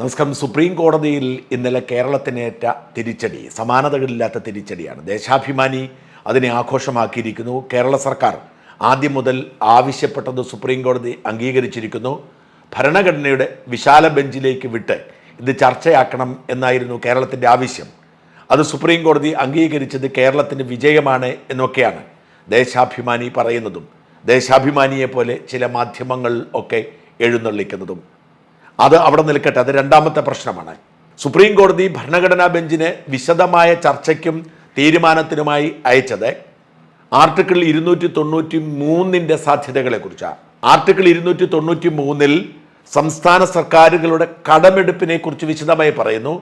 നമസ്കാരം. സുപ്രീം കോടതിയിൽ ഇന്നലെ കേരളത്തിനേറ്റ തിരിച്ചടി സമാനതകളില്ലാത്ത തിരിച്ചടിയാണ്. ദേശാഭിമാനി അതിനെ ആഘോഷമാക്കിയിരിക്കുന്നു. കേരള സർക്കാർ ആദ്യം മുതൽ ആവശ്യപ്പെട്ടത് സുപ്രീം കോടതി അംഗീകരിച്ചിരിക്കുന്നു. ഭരണഘടനയുടെ വിശാല ബെഞ്ചിലേക്ക് വിട്ട് ഇത് ചർച്ചയാക്കണം എന്നായിരുന്നു കേരളത്തിന്റെ ആവശ്യം. അത് സുപ്രീം കോടതി അംഗീകരിച്ചത് കേരളത്തിന് വിജയമാണ് എന്നൊക്കെയാണ് ദേശാഭിമാനി പറയുന്നതും. ദേശാഭിമാനിയെ പോലെ ചില മാധ്യമങ്ങൾ ഒക്കെ എഴുന്നള്ളിക്കുന്നതും. അത് അവിടെ നിൽക്കട്ടെ അത് രണ്ടാമത്തെ പ്രശ്നമാണ്. സുപ്രീം കോടതി ഭരണഘടനാ ബെഞ്ചിനെ വിശദമായ ചർച്ചയ്ക്കും തീരുമാനത്തിനുമായി അയച്ചത് ആർട്ടിക്കിൾ ഇരുന്നൂറ്റി തൊണ്ണൂറ്റി മൂന്നിന്റെ സാധ്യതകളെക്കുറിച്ചാണ്. ആർട്ടിക്കിൾ ഇരുന്നൂറ്റി തൊണ്ണൂറ്റി മൂന്നിൽ സംസ്ഥാന സർക്കാരുകളുടെ കടമെടുപ്പിനെ കുറിച്ച് വിശദമായി പറയുന്നു.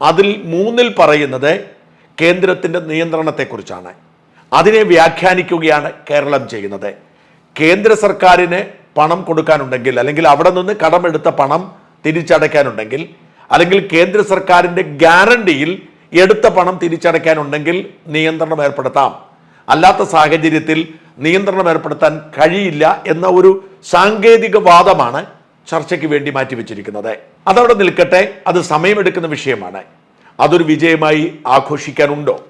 അതിൽ മൂന്നിൽ പറയുന്നത് കേന്ദ്രത്തിന്റെ നിയന്ത്രണത്തെക്കുറിച്ചാണ്. അതിനെ വ്യാഖ്യാനിക്കുകയാണ് കേരളം ചെയ്യുന്നത്. കേന്ദ്ര സർക്കാരിന് പണം കൊടുക്കാനുണ്ടെങ്കിൽ അല്ലെങ്കിൽ അവിടെ നിന്ന് കടമെടുത്ത പണം തിരിച്ചടയ്ക്കാനുണ്ടെങ്കിൽ അല്ലെങ്കിൽ കേന്ദ്ര സർക്കാരിന്റെ ഗ്യാരണ്ടിയിൽ എടുത്ത പണം തിരിച്ചടയ്ക്കാനുണ്ടെങ്കിൽ നിയന്ത്രണം ഏർപ്പെടുത്താം. അല്ലാത്ത സാഹചര്യത്തിൽ നിയന്ത്രണം ഏർപ്പെടുത്താൻ കഴിയില്ല എന്ന ഒരു സാങ്കേതിക വാദമാണ് ചർച്ചയ്ക്ക് വേണ്ടി മാറ്റിവെച്ചിരിക്കുന്നത്. അതവിടെ നിൽക്കട്ടെ അത് സമയമെടുക്കുന്ന വിഷയമാണ്. അതൊരു വിജയമായി ആഘോഷിക്കാനുണ്ടോ?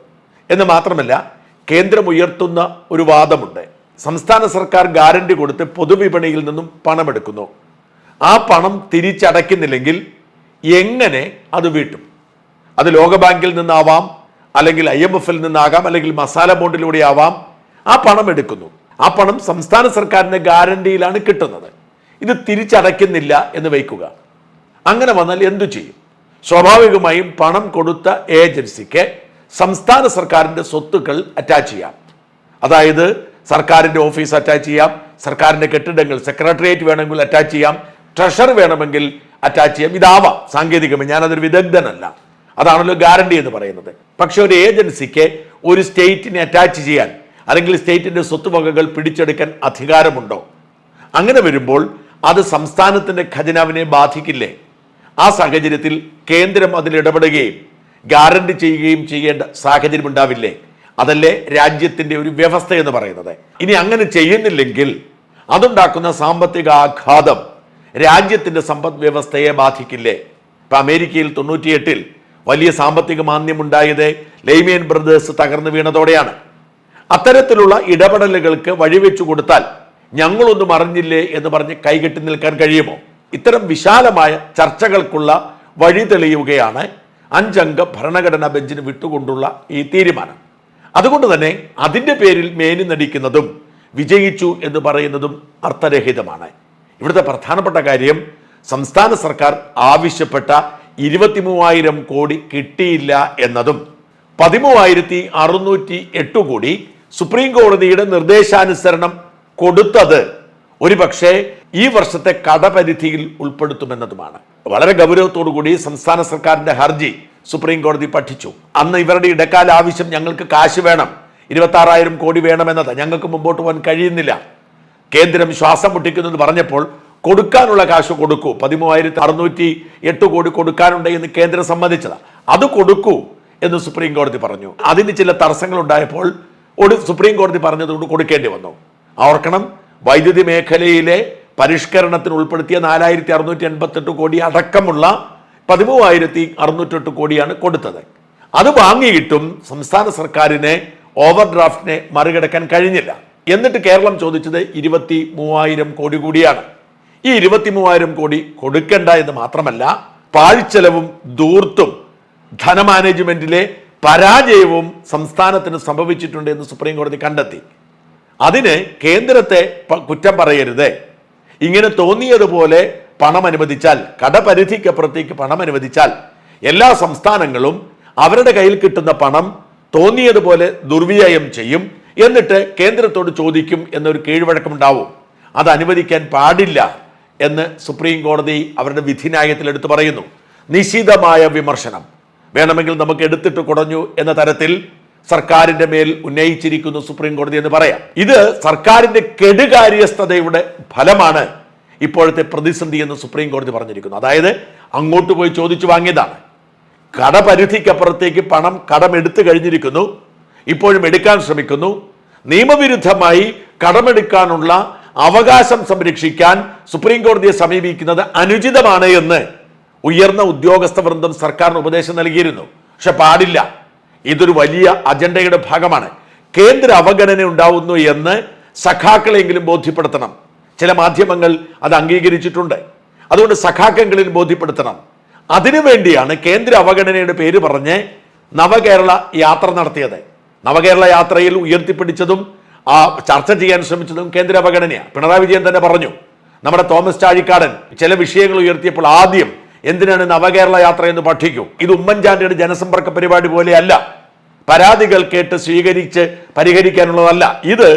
എന്ന് മാത്രമല്ല കേന്ദ്രം ഉയർത്തുന്ന ഒരു വാദമുണ്ട്. സംസ്ഥാന സർക്കാർ ഗ്യാരണ്ടി കൊടുത്ത് പൊതുവിപണിയിൽ നിന്നും പണമെടുക്കുന്നു. ആ പണം തിരിച്ചടയ്ക്കുന്നില്ലെങ്കിൽ എങ്ങനെ അത് വീട്ടും? അത് ലോകബാങ്കിൽ നിന്നാവാം അല്ലെങ്കിൽ ഐ എം എഫിൽ നിന്നാകാം അല്ലെങ്കിൽ മസാല ബോണ്ടിലൂടെ ആവാം. ആ പണം എടുക്കുന്നു. ആ പണം സംസ്ഥാന സർക്കാരിന്റെ ഗ്യാരണ്ടിയിലാണ് കിട്ടുന്നത്. ഇത് തിരിച്ചടയ്ക്കുന്നില്ല എന്ന് വയ്ക്കുക. അങ്ങനെ വന്നാൽ എന്തു ചെയ്യും? സ്വാഭാവികമായും പണം കൊടുത്ത ഏജൻസിക്ക് സംസ്ഥാന സർക്കാരിന്റെ സ്വത്തുക്കൾ അറ്റാച്ച് ചെയ്യാം. അതായത് സർക്കാരിന്റെ ഓഫീസ് അറ്റാച്ച് ചെയ്യാം സർക്കാരിന്റെ കെട്ടിടങ്ങൾ സെക്രട്ടേറിയറ്റ് വേണമെങ്കിൽ അറ്റാച്ച് ചെയ്യാം ട്രഷറി വേണമെങ്കിൽ അറ്റാച്ച് ചെയ്യാം. ഇതാവാം. സാങ്കേതികമായി ഞാനതൊരു വിദഗ്ധനല്ല. അതാണല്ലോ ഗ്യാരണ്ടി എന്ന് പറയുന്നത്. പക്ഷെ ഒരു ഏജൻസിക്ക് ഒരു സ്റ്റേറ്റിനെ അറ്റാച്ച് ചെയ്യാൻ അല്ലെങ്കിൽ സ്റ്റേറ്റിന്റെ സ്വത്തുവകകൾ പിടിച്ചെടുക്കാൻ അധികാരമുണ്ടോ? അങ്ങനെ വരുമ്പോൾ അത് സംസ്ഥാനത്തിന്റെ ഖജനാവിനെ ബാധിക്കില്ലേ? ആ സാഹചര്യത്തിൽ കേന്ദ്രം അതിൽ ഇടപെടുകയും ഗ്യാരണ്ടി ചെയ്യുകയും ചെയ്യേണ്ട സാഹചര്യം ഉണ്ടാവില്ലേ? അതല്ലേ രാജ്യത്തിന്റെ ഒരു വ്യവസ്ഥ എന്ന് പറയുന്നത്. ഇനി അങ്ങനെ ചെയ്യുന്നില്ലെങ്കിൽ അതുണ്ടാക്കുന്ന സാമ്പത്തിക ആഘാതം രാജ്യത്തിന്റെ സമ്പദ് വ്യവസ്ഥയെ ബാധിക്കില്ലേ? ഇപ്പം അമേരിക്കയിൽ തൊണ്ണൂറ്റിയെട്ടിൽ വലിയ സാമ്പത്തിക മാന്ദ്യമുണ്ടായത് ലൈമിയൻ ബ്രദേഴ്സ് തകർന്നു വീണതോടെയാണ്. അത്തരത്തിലുള്ള ഇടപെടലുകൾക്ക് വഴിവെച്ചു കൊടുത്താൽ ഞങ്ങളൊന്നും അറിഞ്ഞില്ലേ എന്ന് പറഞ്ഞ് കൈകെട്ടി നിൽക്കാൻ കഴിയുമോ? ഇത്തരം വിശാലമായ ചർച്ചകൾക്കുള്ള വഴി തെളിയുകയാണ് അഞ്ചംഗ ഭരണഘടനാ ബെഞ്ചിന് വിട്ടുകൊണ്ടുള്ള ഈ തീരുമാനം. അതുകൊണ്ട് തന്നെ അതിന്റെ പേരിൽ മേനി നടിക്കുന്നതും വിജയിച്ചു എന്ന് പറയുന്നതും അർത്ഥരഹിതമാണ്. ഇവിടുത്തെ പ്രധാനപ്പെട്ട കാര്യം സംസ്ഥാന സർക്കാർ ആവശ്യപ്പെട്ട ഇരുപത്തി കോടി കിട്ടിയില്ല എന്നതും പതിമൂവായിരത്തി അറുന്നൂറ്റി എട്ട് കോടി സുപ്രീം കോടതിയുടെ നിർദ്ദേശാനുസരണം കൊടുത്തത് ഒരുപക്ഷെ ഈ വർഷത്തെ കടപരിധിയിൽ ഉൾപ്പെടുത്തുമെന്നതുമാണ്. വളരെ ഗൗരവത്തോടു കൂടി സംസ്ഥാന സർക്കാരിന്റെ ഹർജി സുപ്രീം കോടതി പഠിച്ചു. അന്ന് ഇവരുടെ ഇടക്കാല ആവശ്യം ഞങ്ങൾക്ക് കാശ് വേണം. ഇരുപത്തി ആറായിരം കോടി വേണമെന്നത് ഞങ്ങൾക്ക് മുമ്പോട്ട് പോകാൻ കഴിയുന്നില്ല. കേന്ദ്രം ശ്വാസം എന്ന് പറഞ്ഞപ്പോൾ കൊടുക്കാനുള്ള കാശ് കൊടുക്കൂ. പതിമൂവായിരത്തി അറുന്നൂറ്റി എട്ട് കോടി കൊടുക്കാനുണ്ട് എന്ന് കേന്ദ്രം സമ്മതിച്ചതാ. അത് കൊടുക്കൂ എന്ന് സുപ്രീം കോടതി പറഞ്ഞു. അതിന് ചില തടസ്സങ്ങൾ ഉണ്ടായപ്പോൾ ഒരു സുപ്രീം കോടതി പറഞ്ഞതുകൊണ്ട് കൊടുക്കേണ്ടി വന്നു. ഓർക്കണം വൈദ്യുതി മേഖലയിലെ പരിഷ്കരണത്തിന് ഉൾപ്പെടുത്തിയ നാലായിരത്തി അറുന്നൂറ്റി എൺപത്തെട്ട് കോടി അടക്കമുള്ള പതിമൂവായിരത്തി അറുന്നൂറ്റെട്ട് കോടിയാണ് കൊടുത്തത്. അത് വാങ്ങിയിട്ടും സംസ്ഥാന സർക്കാരിനെ ഓവർ ഡ്രാഫ്റ്റിനെ മറികടക്കാൻ കഴിഞ്ഞില്ല. എന്നിട്ട് കേരളം ചോദിച്ചത് ഇരുപത്തി മൂവായിരം കോടി കൂടിയാണ്. ഈ ഇരുപത്തി മൂവായിരം കോടി കൊടുക്കേണ്ട എന്ന് മാത്രമല്ല പാഴ്ചെലവും ദൂർത്തും ധനമാനേജ്മെന്റിലെ പരാജയവും സംസ്ഥാനത്തിന് സംഭവിച്ചിട്ടുണ്ട് എന്ന് സുപ്രീം കോടതി കണ്ടെത്തി. അതിന് കേന്ദ്രത്തെ കുറ്റം പറയരുത്. ഇങ്ങനെ തോന്നിയതുപോലെ പണം അനുവദിച്ചാൽ കടപരിധിക്കപ്പുറത്തേക്ക് പണം അനുവദിച്ചാൽ എല്ലാ സംസ്ഥാനങ്ങളും അവരുടെ കയ്യിൽ കിട്ടുന്ന പണം തോന്നിയതുപോലെ ദുർവ്യയം ചെയ്യും. എന്നിട്ട് കേന്ദ്രത്തോട് ചോദിക്കും എന്നൊരു കീഴ്വഴക്കമുണ്ടാവും. അത് അനുവദിക്കാൻ പാടില്ല എന്ന് സുപ്രീം കോടതി അവരുടെ വിധിന്യായത്തിൽ എടുത്തു പറയുന്നു. നിശിതമായ വിമർശനം. വേണമെങ്കിൽ നമുക്ക് എടുത്തിട്ട് കുടഞ്ഞു എന്ന തരത്തിൽ സർക്കാരിന്റെ മേൽ ഉന്നയിച്ചിരിക്കുന്നു സുപ്രീം കോടതി എന്ന് പറയാം. ഇത് സർക്കാരിന്റെ കെടുകാര്യസ്ഥതയുടെ ഫലമാണ് ഇപ്പോഴത്തെ പ്രതിസന്ധി എന്ന് സുപ്രീം കോടതി പറഞ്ഞിരിക്കുന്നു. അതായത് അങ്ങോട്ട് പോയി ചോദിച്ചു വാങ്ങിയതാണ്. കടപരിധിക്കപ്പുറത്തേക്ക് പണം കടമെടുത്തു കഴിഞ്ഞിരിക്കുന്നു. ഇപ്പോഴും എടുക്കാൻ ശ്രമിക്കുന്നു. നിയമവിരുദ്ധമായി കടമെടുക്കാനുള്ള അവകാശം സംരക്ഷിക്കാൻ സുപ്രീം കോടതിയെ സമീപിക്കുന്നത് അനുചിതമാണ് എന്ന് ഉയർന്ന ഉദ്യോഗസ്ഥ വൃന്ദം സർക്കാരിന് ഉപദേശം നൽകിയിരുന്നു. പക്ഷെ പാടില്ല. ഇതൊരു വലിയ അജണ്ടയുടെ ഭാഗമാണ്. കേന്ദ്ര അവഗണന ഉണ്ടാവുന്നു എന്ന് സഖാക്കളെങ്കിലും ബോധ്യപ്പെടുത്തണം. ചില മാധ്യമങ്ങൾ അത് അംഗീകരിച്ചിട്ടുണ്ട്. അതുകൊണ്ട് സഖാക്കങ്ങളിൽ ബോധ്യപ്പെടുത്തണം. അതിനു വേണ്ടിയാണ് കേന്ദ്ര അവഗണനയുടെ പേര് പറഞ്ഞ് നവകേരള യാത്ര നടത്തിയത്. നവകേരള യാത്രയിൽ ഉയർത്തിപ്പിടിച്ചതും ആ ചർച്ച ചെയ്യാൻ ശ്രമിച്ചതും കേന്ദ്ര അവഗണനയാണ് പിണറായി വിജയൻ തന്നെ പറഞ്ഞു നമ്മുടെ തോമസ് ചാഴിക്കാടൻ ചില വിഷയങ്ങൾ ഉയർത്തിയപ്പോൾ ആദ്യം എന്തിനാണ് നവകേരള യാത്ര എന്ന് പഠിക്കും? ഇത് ഉമ്മൻചാണ്ടിയുടെ ജനസമ്പർക്ക പരിപാടി പോലെയല്ല. പരാതികൾ കേട്ട് സ്വീകരിച്ച് പരിഹരിക്കാനുള്ളതല്ല. ഇത്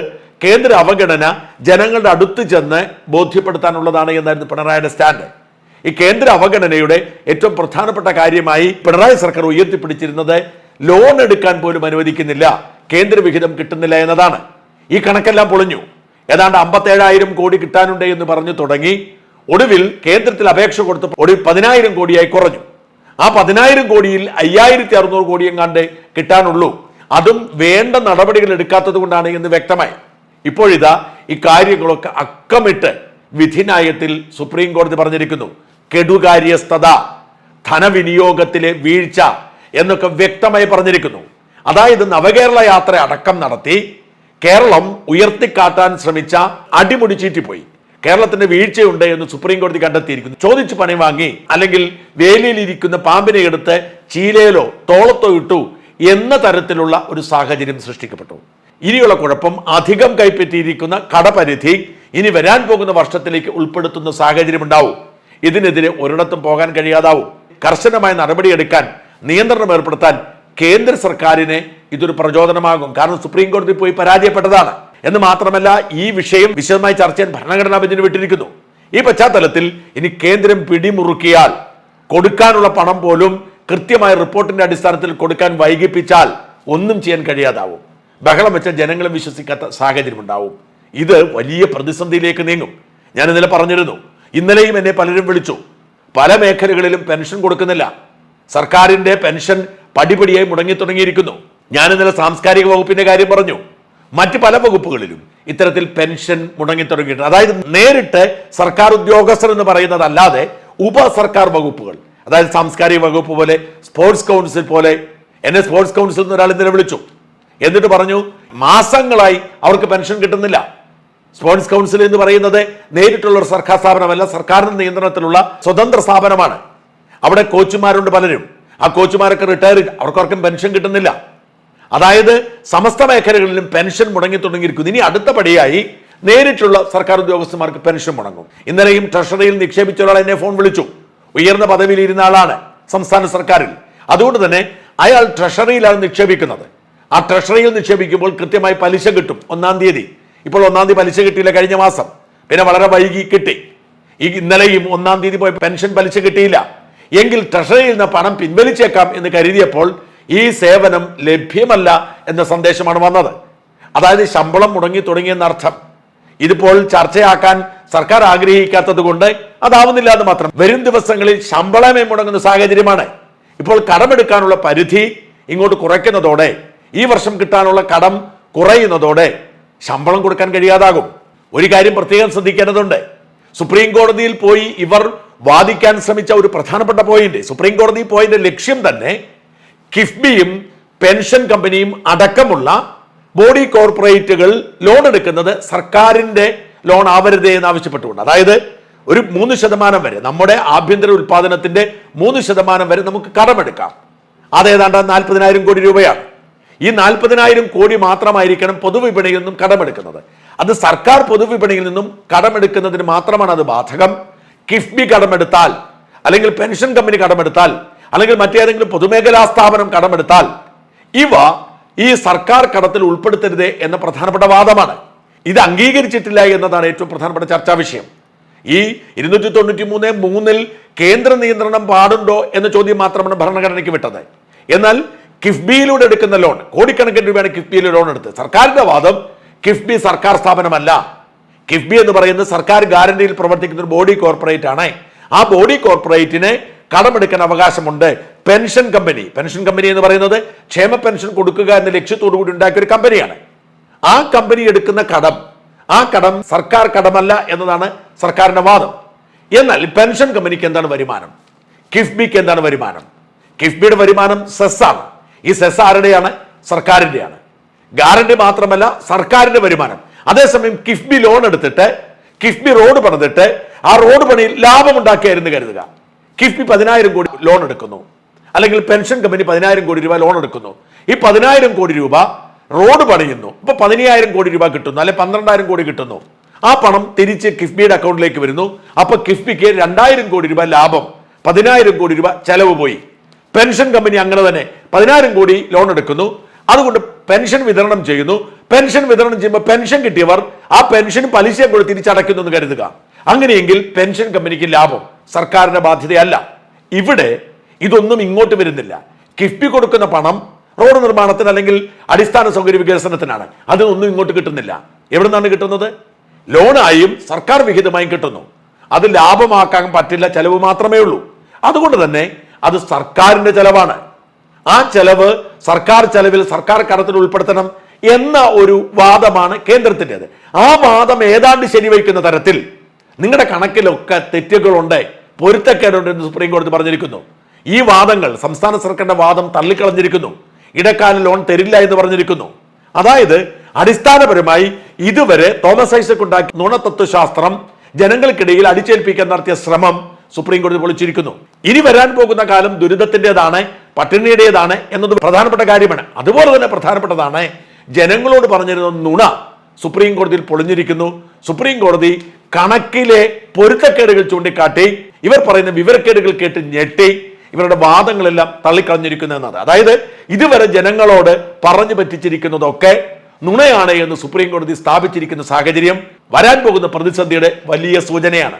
കേന്ദ്ര അവഗണന ജനങ്ങളുടെ അടുത്ത് ചെന്ന് ബോധ്യപ്പെടുത്താനുള്ളതാണ് എന്നായിരുന്നു പിണറായിയുടെ സ്റ്റാൻഡ്. ഈ കേന്ദ്ര അവഗണനയുടെ ഏറ്റവും പ്രധാനപ്പെട്ട കാര്യമായി പിണറായി സർക്കാർ ഉയർത്തിപ്പിടിച്ചിരുന്നത് ലോൺ എടുക്കാൻ പോലും അനുവദിക്കുന്നില്ല. കേന്ദ്രവിഹിതം കിട്ടുന്നില്ല എന്നതാണ്. ഈ കണക്കെല്ലാം പൊളിഞ്ഞു. ഏതാണ്ട് അമ്പത്തേഴായിരം കോടി കിട്ടാനുണ്ട് എന്ന് പറഞ്ഞു തുടങ്ങി. ഒടുവിൽ കേന്ദ്രത്തിൽ അപേക്ഷ കൊടുത്തപ്പോൾ ഒടുവിൽ പതിനായിരം കോടിയായി കുറഞ്ഞു. ആ പതിനായിരം കോടിയിൽ അയ്യായിരത്തി അറുന്നൂറ് കോടി കിട്ടാനുള്ളൂ. അതും വേണ്ട നടപടികൾ എടുക്കാത്തത് കൊണ്ടാണ് എന്ന് വ്യക്തമായി. ഇപ്പോഴിതാ ഈ കാര്യങ്ങളൊക്കെ അക്കമിട്ട് വിധിന്യായത്തിൽ സുപ്രീം കോടതി പറഞ്ഞിരിക്കുന്നു. കെടുകാര്യസ്ഥത ധനവിനിയോഗത്തിലെ വീഴ്ച എന്നൊക്കെ വ്യക്തമായി പറഞ്ഞിരിക്കുന്നു. അതായത് നവകേരള യാത്ര അടക്കം നടത്തി കേരളം ഉയർത്തിക്കാട്ടാൻ ശ്രമിച്ച അടിമുടി ചീറ്റിപ്പോയി. കേരളത്തിന്റെ വീഴ്ചയുണ്ട് എന്ന് സുപ്രീം കോടതി കണ്ടെത്തിയിരിക്കുന്നു. ചോദിച്ചു പണി വാങ്ങി അല്ലെങ്കിൽ വേലിയിലിരിക്കുന്ന പാമ്പിനെ എടുത്ത് ചീലയിലോ തോളത്തോ ഇട്ടു എന്ന തരത്തിലുള്ള ഒരു സാഹചര്യം സൃഷ്ടിക്കപ്പെട്ടു. ഇനിയുള്ള കുഴപ്പം അധികം കൈപ്പറ്റിയിരിക്കുന്ന കടപരിധി ഇനി വരാൻ പോകുന്ന വർഷത്തിലേക്ക് ഉൾപ്പെടുത്തുന്ന സാഹചര്യം ഉണ്ടാവും. ഇതിനെതിരെ ഒരിടത്തും പോകാൻ കഴിയാതാവും. കർശനമായ നടപടിയെടുക്കാൻ നിയന്ത്രണം ഏർപ്പെടുത്താൻ കേന്ദ്ര സർക്കാരിനെ ഇതൊരു പ്രചോദനമാകും. കാരണം സുപ്രീം കോടതി പോയി പരാജയപ്പെട്ടതാണ്. എന്ന് മാത്രമല്ല ഈ വിഷയം വിശദമായി ചർച്ച ചെയ്യാൻ ഭരണഘടനാ ബെഞ്ചിന് വിട്ടിരിക്കുന്നു. ഈ പശ്ചാത്തലത്തിൽ ഇനി കേന്ദ്രം പിടിമുറുക്കിയാൽ കൊടുക്കാനുള്ള പണം പോലും കൃത്യമായ റിപ്പോർട്ടിന്റെ അടിസ്ഥാനത്തിൽ കൊടുക്കാൻ വൈകിപ്പിച്ചാൽ ഒന്നും ചെയ്യാൻ കഴിയാതാവും. ബഹളം വെച്ച ജനങ്ങളും വിശ്വസിക്കാത്ത സാഹചര്യം ഉണ്ടാവും. ഇത് വലിയ പ്രതിസന്ധിയിലേക്ക് നീങ്ങും. ഞാൻ ഇന്നലെ പറഞ്ഞിരുന്നു. ഇന്നലെയും എന്നെ പലരും വിളിച്ചു. പല മേഖലകളിലും പെൻഷൻ കൊടുക്കുന്നില്ല. സർക്കാരിന്റെ പെൻഷൻ പടിപടിയായി മുടങ്ങി തുടങ്ങിയിരിക്കുന്നു. ഞാൻ ഇന്നലെ സാംസ്കാരിക വകുപ്പിന്റെ കാര്യം പറഞ്ഞു. മറ്റ് പല വകുപ്പുകളിലും ഇത്തരത്തിൽ പെൻഷൻ മുടങ്ങി തുടങ്ങിയിട്ടുണ്ട്. അതായത് നേരിട്ട് സർക്കാർ ഉദ്യോഗസ്ഥർ എന്ന് പറയുന്നതല്ലാതെ ഉപ സർക്കാർ വകുപ്പുകൾ അതായത് സാംസ്കാരിക വകുപ്പ് പോലെ സ്പോർട്സ് കൗൺസിൽ പോലെ എന്നെ സ്പോർട്സ് കൗൺസിൽ നിന്ന് ഒരാൾ ഇന്നലെ വിളിച്ചു. എന്നിട്ട് പറഞ്ഞു മാസങ്ങളായി അവർക്ക് പെൻഷൻ കിട്ടുന്നില്ല. സ്പോർട്സ് കൗൺസിൽ എന്ന് പറയുന്നത് നേരിട്ടുള്ള ഒരു സർക്കാർ സ്ഥാപനമല്ല സർക്കാരിന്റെ നിയന്ത്രണത്തിലുള്ള സ്വതന്ത്ര സ്ഥാപനമാണ്. അവിടെ കോച്ചുമാരുണ്ട് പലരും. ആ കോച്ചുമാരൊക്കെ റിട്ടയർ അവർക്കാർക്കും പെൻഷൻ കിട്ടുന്നില്ല. അതായത് സമസ്ത മേഖലകളിലും പെൻഷൻ മുടങ്ങി തുടങ്ങിയിരിക്കുന്നു. ഇനി അടുത്ത പടിയായി നേരിട്ടുള്ള സർക്കാർ ഉദ്യോഗസ്ഥന്മാർക്ക് പെൻഷൻ മുടങ്ങും. ഇന്നലെയും ട്രഷറിയിൽ നിക്ഷേപിച്ച ഒരാൾ എന്നെ ഫോൺ വിളിച്ചു. ഉയർന്ന പദവിയിൽ ഇരുന്ന ആളാണ് സംസ്ഥാന സർക്കാരിൽ. അതുകൊണ്ട് തന്നെ അയാൾ ട്രഷറിയിലാണ് നിക്ഷേപിക്കുന്നത്. ആ ട്രഷറിയിൽ നിക്ഷേപിക്കുമ്പോൾ കൃത്യമായി പലിശ കിട്ടും ഒന്നാം തീയതി. ഇപ്പോൾ ഒന്നാം തീയതി പലിശ കിട്ടിയില്ല കഴിഞ്ഞ മാസം. പിന്നെ വളരെ വൈകി കിട്ടി. ഈ ഇന്നലെയും ഒന്നാം തീയതി പോയി പെൻഷൻ പലിശ കിട്ടിയില്ല. എങ്കിൽ ട്രഷറിയിൽ നിന്ന് പണം പിൻവലിച്ചേക്കാം എന്ന് കരുതിയപ്പോൾ ഈ സേവനം ലഭ്യമല്ല എന്ന സന്ദേശമാണ് വന്നത്. അതായത് ശമ്പളം മുടങ്ങി തുടങ്ങിയെന്നർത്ഥം ഇതിപ്പോൾ ചർച്ചയാക്കാൻ സർക്കാർ ആഗ്രഹിക്കാത്തത് കൊണ്ട് അതാവുന്നില്ല എന്ന് മാത്രം. വരും ദിവസങ്ങളിൽ ശമ്പളമേ മുടങ്ങുന്ന സാഹചര്യമാണ്. ഇപ്പോൾ കടമെടുക്കാനുള്ള പരിധി ഇങ്ങോട്ട് കുറയ്ക്കുന്നതോടെ ഈ വർഷം കിട്ടാനുള്ള കടം കുറയുന്നതോടെ ശമ്പളം കൊടുക്കാൻ കഴിയാതാകും. ഒരു കാര്യം പ്രത്യേകം ശ്രദ്ധിക്കേണ്ടതുണ്ട്. സുപ്രീം കോടതിയിൽ പോയി ഇവർ വാദിക്കാൻ ശ്രമിച്ച ഒരു പ്രധാനപ്പെട്ട പോയിന്റ് സുപ്രീം കോടതി പോയിന്റ് ലക്ഷ്യം തന്നെ കിഫ്ബിയും പെൻഷൻ കമ്പനിയും അടക്കമുള്ള ബോഡി കോർപ്പറേറ്റുകൾ ലോൺ എടുക്കുന്നത് സർക്കാരിന്റെ ലോൺ ആവരുതേ എന്ന് ആവശ്യപ്പെട്ടുകൊണ്ട്. അതായത് ഒരു മൂന്ന് ശതമാനം വരെ നമ്മുടെ ആഭ്യന്തര ഉൽപാദനത്തിന്റെ മൂന്ന് ശതമാനം വരെ നമുക്ക് കടമെടുക്കാം. അത് ഏതാണ്ട് നാൽപ്പതിനായിരം കോടി രൂപയാണ്. ഈ നാൽപ്പതിനായിരം കോടി മാത്രമായിരിക്കണം പൊതുവിപണിയിൽ നിന്നും കടമെടുക്കുന്നത്. അത് സർക്കാർ പൊതുവിപണിയിൽ നിന്നും കടമെടുക്കുന്നതിന് മാത്രമാണ് അത് ബാധകം. കിഫ്ബി കടമെടുത്താൽ അല്ലെങ്കിൽ പെൻഷൻ കമ്പനി കടമെടുത്താൽ അല്ലെങ്കിൽ മറ്റേതെങ്കിലും പൊതുമേഖലാ സ്ഥാപനം കടമെടുത്താൽ ഇവ ഈ സർക്കാർ കടത്തിൽ ഉൾപ്പെടുത്തരുത് എന്ന പ്രധാനപ്പെട്ട വാദമാണ്. ഇത് അംഗീകരിച്ചിട്ടില്ല എന്നതാണ് ഏറ്റവും പ്രധാനപ്പെട്ട ചർച്ചാ വിഷയം. ഈ ഇരുന്നൂറ്റി തൊണ്ണൂറ്റി മൂന്ന് മൂന്നിൽ കേന്ദ്ര നിയന്ത്രണം പാടുണ്ടോ എന്ന ചോദ്യം മാത്രമാണ് ഭരണഘടനയ്ക്ക് വിട്ടത്. എന്നാൽ കിഫ്ബിയിലൂടെ എടുക്കുന്ന ലോൺ കോടിക്കണക്കിന് രൂപയാണ് കിഫ്ബിയിൽ ലോൺ എടുത്ത് സർക്കാരിന്റെ വാദം കിഫ്ബി സർക്കാർ സ്ഥാപനമല്ല. കിഫ്ബി എന്ന് പറയുന്നത് സർക്കാർ ഗ്യാരണ്ടിയിൽ പ്രവർത്തിക്കുന്ന ഒരു ബോഡി കോർപ്പറേറ്റ് ആണ്. ആ ബോഡി കോർപ്പറേറ്റിന് കടമെടുക്കാൻ അവകാശമുണ്ട് പെൻഷൻ കമ്പനി പെൻഷൻ കമ്പനി എന്ന് പറയുന്നത് ക്ഷേമ പെൻഷൻ കൊടുക്കുക എന്ന ലക്ഷ്യത്തോടു കൂടി ഉണ്ടാക്കിയ ഒരു കമ്പനിയാണ് ആ കമ്പനി എടുക്കുന്ന കടം ആ കടം സർക്കാർ കടമല്ല എന്നതാണ് സർക്കാരിന്റെ വാദം. എന്നാൽ പെൻഷൻ കമ്പനിക്ക് എന്താണ് വരുമാനം? കിഫ്ബിക്ക് എന്താണ് വരുമാനം? കിഫ്ബിയുടെ വരുമാനം സെസ്സാണ് ഈ സെസ് ആരുടെയാണ്? സർക്കാരിന്റെയാണ്. ഗ്യാരണ്ടി മാത്രമല്ല സർക്കാരിന്റെ വരുമാനം. അതേസമയം കിഫ്ബി ലോൺ എടുത്തിട്ട് കിഫ്ബി റോഡ് പണിതിട്ട് ആ റോഡ് പണിയിൽ ലാഭമുണ്ടാക്കിയായിരുന്നു കരുതുക. കിഫ്ബി പതിനായിരം കോടി ലോൺ എടുക്കുന്നു. അല്ലെങ്കിൽ പെൻഷൻ കമ്പനി പതിനായിരം കോടി രൂപ ലോൺ എടുക്കുന്നു. ഈ പതിനായിരം കോടി രൂപ റോഡ് പണിയുന്നു. ഇപ്പൊ പതിനയ്യായിരം കോടി രൂപ കിട്ടുന്നു. അല്ലെ പന്ത്രണ്ടായിരം കോടി കിട്ടുന്നു. ആ പണം തിരിച്ച് കിഫ്ബിയുടെ അക്കൗണ്ടിലേക്ക് വരുന്നു. അപ്പൊ കിഫ്ബിക്ക് രണ്ടായിരം കോടി രൂപ ലാഭം പതിനായിരം കോടി രൂപ ചെലവ് പോയി. പെൻഷൻ കമ്പനി അങ്ങനെ തന്നെ പതിനായിരം കോടി ലോൺ എടുക്കുന്നു. അതുകൊണ്ട് പെൻഷൻ വിതരണം ചെയ്യുന്നു. പെൻഷൻ വിതരണം ചെയ്യുമ്പോൾ പെൻഷൻ കിട്ടിയവർ ആ പെൻഷൻ പലിശ കൂടെ തിരിച്ചടയ്ക്കുന്നു എന്ന് കരുതുക. അങ്ങനെയെങ്കിൽ പെൻഷൻ കമ്പനിക്ക് ലാഭം സർക്കാരിന്റെ ബാധ്യതയല്ല. ഇവിടെ ഇതൊന്നും ഇങ്ങോട്ട് വരുന്നില്ല. കിഫ്ബി കൊടുക്കുന്ന പണം റോഡ് നിർമ്മാണത്തിന് അല്ലെങ്കിൽ അടിസ്ഥാന സൗകര്യ വികസനത്തിനാണ്. അതൊന്നും ഇങ്ങോട്ട് കിട്ടുന്നില്ല. എവിടെ നിന്നാണ് കിട്ടുന്നത്? ലോണായും സർക്കാർ വിഹിതമായും കിട്ടുന്നു. അത് ലാഭമാക്കാൻ പറ്റില്ല ചെലവ് മാത്രമേ ഉള്ളൂ. അതുകൊണ്ട് തന്നെ അത് സർക്കാരിന്റെ ചെലവാണ്. ആ ചെലവ് സർക്കാർ ചെലവിൽ സർക്കാർ കടത്തിൽ ഉൾപ്പെടുത്തണം എന്ന ഒരു വാദമാണ് കേന്ദ്രത്തിന്റെത്. ആ വാദം ഏതാണ്ട് ശരിവയ്ക്കുന്ന തരത്തിൽ നിങ്ങളുടെ കണക്കിലൊക്കെ തെറ്റുകളുണ്ട് പൊരുത്തക്കേടുണ്ട് എന്ന് സുപ്രീം കോടതി പറഞ്ഞിരിക്കുന്നു. ഈ വാദങ്ങൾ സംസ്ഥാന സർക്കാരിന്റെ വാദം തള്ളിക്കളഞ്ഞിരിക്കുന്നു. ഇടക്കാല ലോൺ തരില്ല എന്ന് പറഞ്ഞിരിക്കുന്നു. അതായത് അടിസ്ഥാനപരമായി ഇതുവരെ തോമസ് ഐസക് ഉണ്ടാക്കിയ നുണതത്വശാസ്ത്രം ജനങ്ങൾക്കിടയിൽ അടിച്ചേൽപ്പിക്കാൻ നടത്തിയ ശ്രമം സുപ്രീം കോടതി പൊളിച്ചിരിക്കുന്നു. ഇനി വരാൻ പോകുന്ന കാലം ദുരിതത്തിന്റെതാണ് പട്ടിണിയുടേതാണ് എന്നത് പ്രധാനപ്പെട്ട കാര്യമാണ്. അതുപോലെ തന്നെ പ്രധാനപ്പെട്ടതാണ് ജനങ്ങളോട് പറഞ്ഞിരുന്ന നുണ സുപ്രീം കോടതിയിൽ പൊളിഞ്ഞിരിക്കുന്നു. സുപ്രീം കോടതി കണക്കിലെ പൊരുത്തക്കേടുകൾ ചൂണ്ടിക്കാട്ടി ഇവർ പറയുന്ന വിവരക്കേടുകൾ കേട്ട് ഞെട്ടി ഇവരുടെ വാദങ്ങളെല്ലാം തള്ളിക്കളഞ്ഞിരിക്കുന്നു എന്നത്. അതായത് ഇതുവരെ ജനങ്ങളോട് പറഞ്ഞു പറ്റിച്ചിരിക്കുന്നതൊക്കെ നുണയാണ് എന്ന് സുപ്രീം കോടതി സ്ഥാപിച്ചിരിക്കുന്ന സാഹചര്യം വരാൻ പോകുന്ന പ്രതിസന്ധിയുടെ വലിയ സൂചനയാണ്.